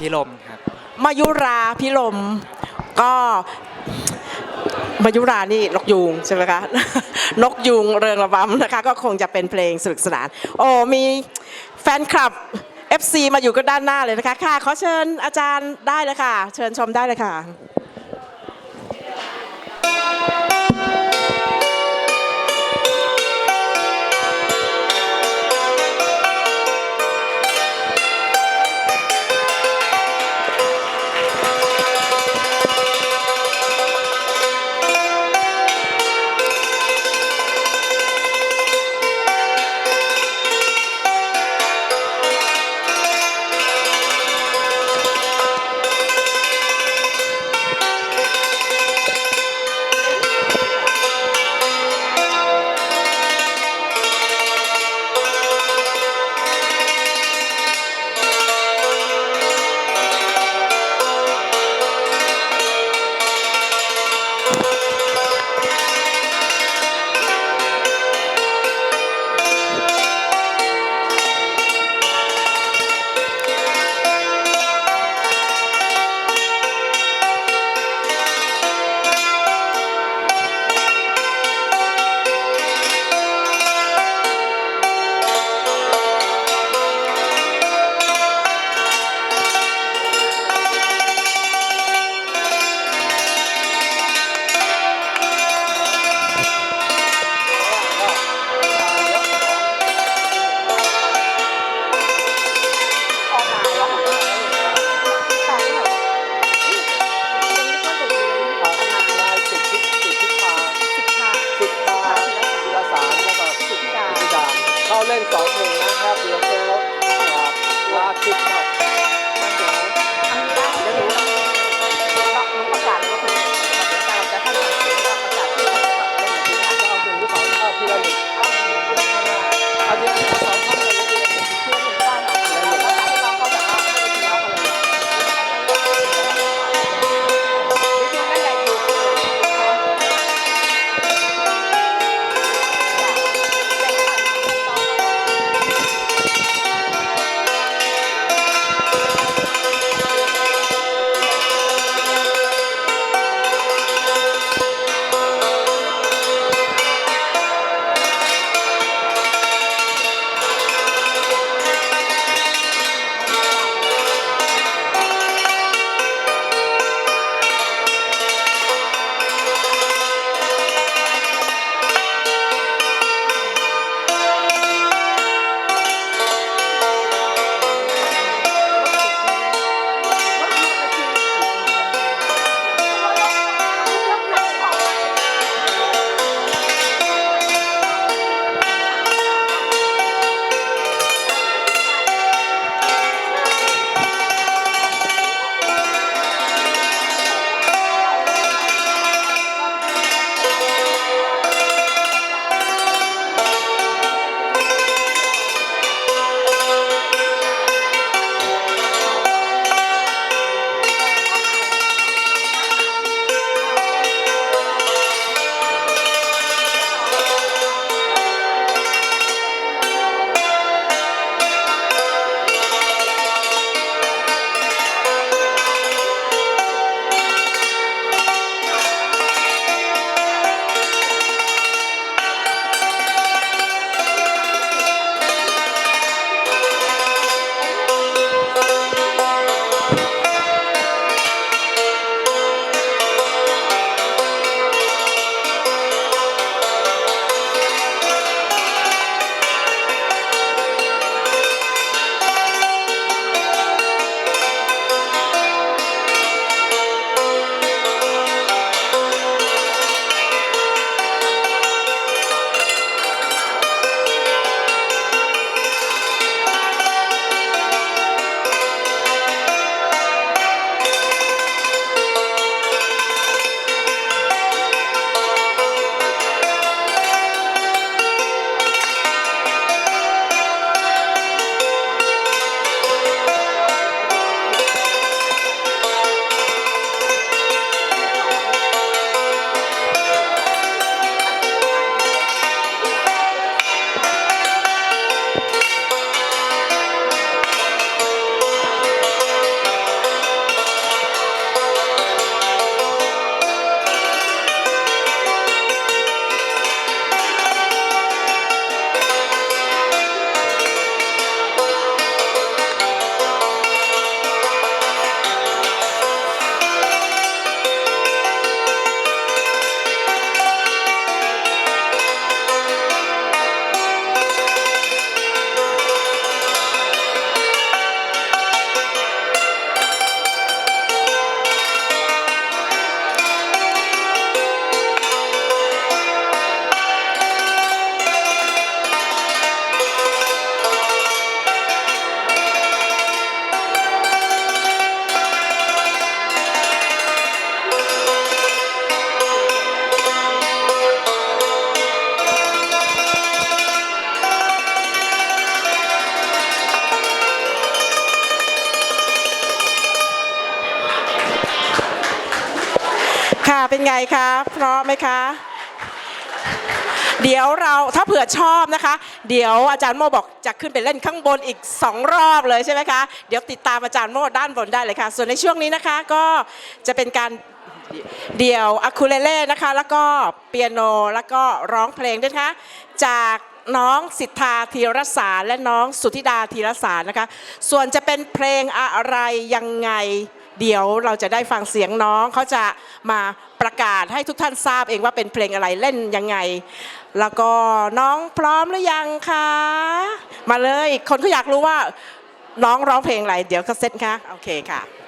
พิรมครับ มายุราพิรมก็มายุรานี่นกยูงใช่ไหมคะ นกยูงเริงระบำนะคะ ก็คงจะเป็นเพลงสนุกสนาน โอ้มีแฟนคลับ FC มาอยู่ก็ด้านหน้าเลยนะคะ ค่ะ ขอเชิญอาจารย์ได้เลยค่ะ เชิญชมได้เลยค่ะ เป็นไงคะเพราะไหมคะ เดี๋ยวเราถ้าเผื่อชอบนะคะ เดี๋ยวอาจารย์โมบอกจะขึ้นไปเล่นข้างบนอีก 2 รอบเลยใช่ไหมคะ เดี๋ยวติดตามอาจารย์โมด้านบนได้เลยค่ะ ส่วนในช่วงนี้นะคะก็จะเป็นการเดี่ยวอะคูเลเล่นะคะ แล้วก็เปียโนแล้วก็ร้องเพลงด้วยนะคะจากน้องสิทธาธีรสารและน้องสุธิดาธีรสารนะคะ ส่วนจะเป็นเพลงอะไรยังไง เดี๋ยวเราจะได้ฟังเสียงน้องเขาจะมาประกาศให้ทุกท่านทราบเองว่าเป็นเพลงอะไรเล่นยังไง แล้วก็น้องพร้อมหรือยังคะ มาเลยคนก็อยากรู้ว่าน้องร้องเพลงอะไร เดี๋ยวก็เซ็ตค่ะ โอเคค่ะ